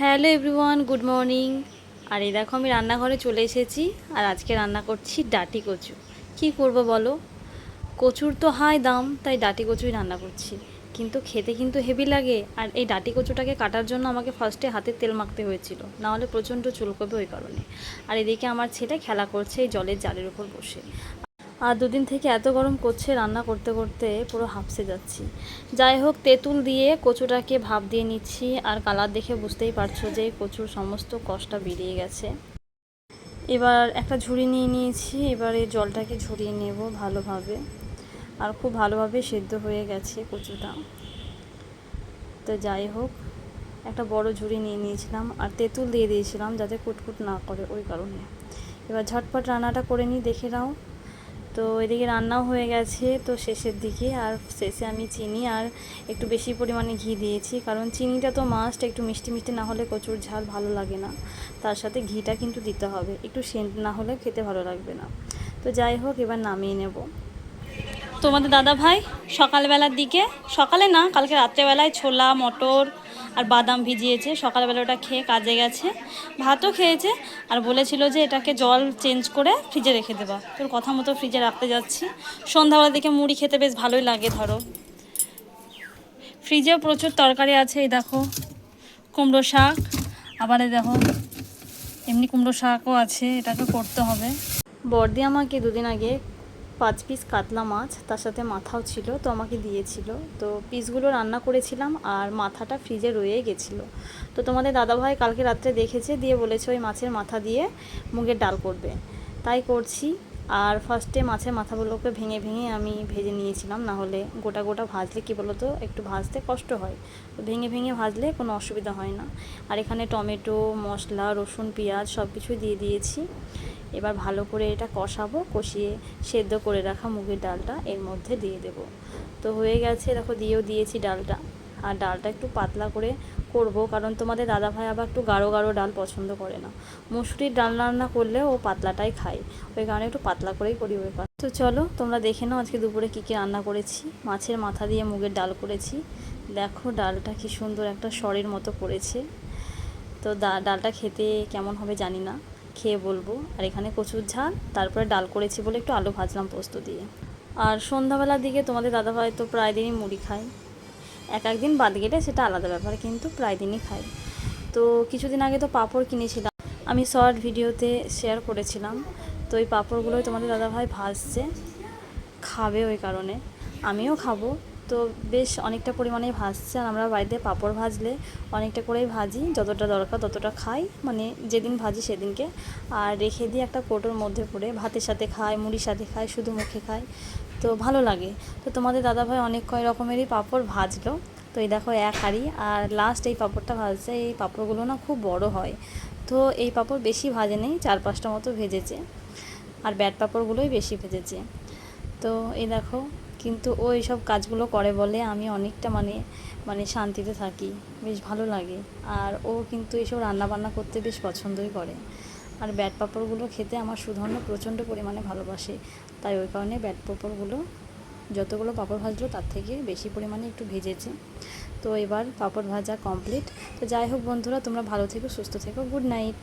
Hello everyone, good morning. আর এই দেখো আমি রান্নাঘরে চলে এসেছি, আর আজকে রান্না করছি ডাটি কচু। কি করব বলো? কচুর তো হাই দাম, তাই ডাটি কচুই রান্না করছি। কিন্তু খেতে কিন্তু হেভি লাগে, আর এই ডাটি কচুটাকে কাটার জন্য আমাকে ফার্স্টে হাতে তেল মাখতে হয়েছিল নাহলে প্রচণ্ড চুলকবে ওই কারণে। আর এদিকে আমার ছেলে খেলা করছে এই জলের জালের উপর বসে। আর দুদিন থেকে এত গরম করছে রান্না করতে করতে পুরো হাঁপসে যাচ্ছি। যাই হোক, তেঁতুল দিয়ে কচুটাকে ভাপ দিয়ে নিচ্ছি আর কালার দেখে বুঝতেই পারছ যে কচুর সমস্ত কষ্টটা বেরিয়ে গেছে। এবার একটা ঝুড়ি নিয়ে নিয়েছি, এবার এই জলটাকে ঝরিয়ে নেব ভালোভাবে। আর খুব ভালোভাবে সেদ্ধ হয়ে গেছে কচুটা। তো যাই হোক, একটা বড় ঝুড়ি নিয়ে নিয়েছিলাম আর তেঁতুল দিয়ে দিয়েছিলাম যাতে কুটকুট না করে ওই কারণে। এবার ঝটপট রান্নাটা করে নিই, দেখে নাও। তো এদিকে রান্নাও হয়ে গেছে, তো শেষের দিকে। আর শেষে আমি চিনি আর একটু বেশি পরিমাণে ঘি দিয়েছি, কারণ চিনিটা তো মাস্ট একটু মিষ্টি মিষ্টি না হলে কচুর ঝাল ভালো লাগে না। তার সাথে ঘিটা কিন্তু দিতে হবে, একটু সেন্ট না হলে খেতে ভালো লাগবে না। তো যাই হোক, এবার নামিয়ে নেব। তোমাদের দাদা ভাই, সকালবেলার দিকে, সকালে না, কালকে রাত্রেবেলায় ছোলা, মটর আর বাদাম ভিজিয়েছে। সকালবেলা ওটা খেয়ে কাজে গেছে, ভাতও খেয়েছে আর বলেছিল যে এটাকে জল চেঞ্জ করে ফ্রিজে রেখে দেবা। তোর কথা মতো ফ্রিজে রাখতে যাচ্ছি। সন্ধ্যাবেলা দিকে মুড়ি খেতে বেশ ভালোই লাগে, ধরো। ফ্রিজেও প্রচুর তরকারি আছে, এই দেখো, কুমড়ো শাক, আবার এই দেখো, এমনি কুমড়ো শাকও আছে, এটাকে করতে হবে। বর্দি আমাকে দুদিন আগে পাঁচ পিস কাতলা মাছ, তার সাথে মাথাও ছিল, তো আমাকে দিয়েছিল। তো পিসগুলো রান্না করেছিলাম আর মাথাটা ফ্রিজে রয়ে গেছিল। তো তোমাদের দাদাভাই কালকে রাত্রে দেখেছে, দিয়ে বলেছে ওই মাছের মাথা দিয়ে মুগের ডাল করবে। তাই করছি। আর ফার্স্টে মাছের মাথাগুলোকে ভেঙে ভেঙে আমি ভেজে নিয়েছিলাম, না হলে গোটা গোটা ভাজলে কী বলো তো একটু ভাজতে কষ্ট হয়। তো ভেঙে ভেঙে ভাজলে কোনো অসুবিধা হয় না। আর এখানে টমেটো, মশলা, রসুন, পেঁয়াজ সব কিছু দিয়ে দিয়েছি। এবার ভালো করে এটা কষাবো, কষিয়ে সেদ্ধ করে রাখা মুগের ডালটা এর মধ্যে দিয়ে দেব। তো হয়ে গেছে, দেখো দিয়েও দিয়েছি ডালটা। আর ডালটা একটু পাতলা করে করব, কারণ তোমাদের দাদাভাই আবার একটু গাঢ় গাঢ় ডাল পছন্দ করে না। মুসুরির ডাল রান্না করলে ও পাতলাটাই খায়, ওই কারণে একটু পাতলা করেই করি ওই কারণে তো চলো, তোমরা দেখে নাও আজকে দুপুরে কী কী রান্না করেছি। মাছের মাথা দিয়ে মুগের ডাল করেছি। দেখো ডালটা কি সুন্দর একটা স্বরের মতো করেছে। তো ডালটা খেতে কেমন হবে জানি না। খেয়ে বলব। আর এখানে কচুর ঝাল, তারপরে ডাল করেছি বলে একটু আলু ভাজলাম পোস্ত দিয়ে। আর সন্ধ্যাবেলার দিকে তোমাদের দাদাভাই তো প্রায় দিনই মুড়ি খায়। এক একদিন বাদ গেলে সেটা আলাদা ব্যাপার, কিন্তু প্রায় দিনই খায়। তো কিছুদিন আগে তো পাঁপড় কিনেছিলাম। আমি শর্ট ভিডিওতে শেয়ার করেছিলাম। তো ওই পাঁপড়গুলোই তোমাদের দাদাভাই ভাজছে। খাবে ওই কারণে। আমিও খাব। তো বেশ অনেকটা পরিমাণেই ভাজছে আর আমরা বাড়িতে পাঁপড় ভাজলে অনেকটা করেই ভাজি, যতটা দরকার ততটা খাই। মানে যেদিন ভাজি সেদিনকে। আর রেখে দিয়ে একটা কোটোর মধ্যে পড়ে ভাতের সাথে খাই, মুড়ির সাথে খাই, শুধু মুখে খাই। তো ভালো লাগে। তো তোমাদের দাদাভাই অনেক কয় রকমেরই পাঁপড় ভাজলো। তো এই দেখো এক হাঁড়ি আর লাস্ট এই পাঁপড়টা ভাজছে, এই পাঁপড়গুলো না খুব বড় হয়। তো এই পাঁপড় বেশি ভাজে নেই, চার পাঁচটা মতো ভেজেছে। আর ব্যাট পাঁপড়গুলোই বেশি ভেজেছে। তো এই দেখো কিন্তু ও এইসব কাজগুলো করে বলে আমি অনেকটা মানে মানে শান্তিতে থাকি, বেশ ভালো লাগে। আর ও কিন্তু এইসব রান্নাবান্না করতে বেশ পছন্দই করে। আর ব্যাট পাঁপড়গুলো খেতে আমার সুধন্য প্রচণ্ড পরিমাণে ভালোবাসে। তাই ওই কারণে ব্যাট পাঁপড়গুলো, যতগুলো পাঁপড় ভাজলো তার থেকে বেশি পরিমাণে একটু ভেজেছে। তো এবার পাঁপড় ভাজা কমপ্লিট তো যাই হোক বন্ধুরা, তোমরা ভালো থেকো, সুস্থ থেকো গুড নাইট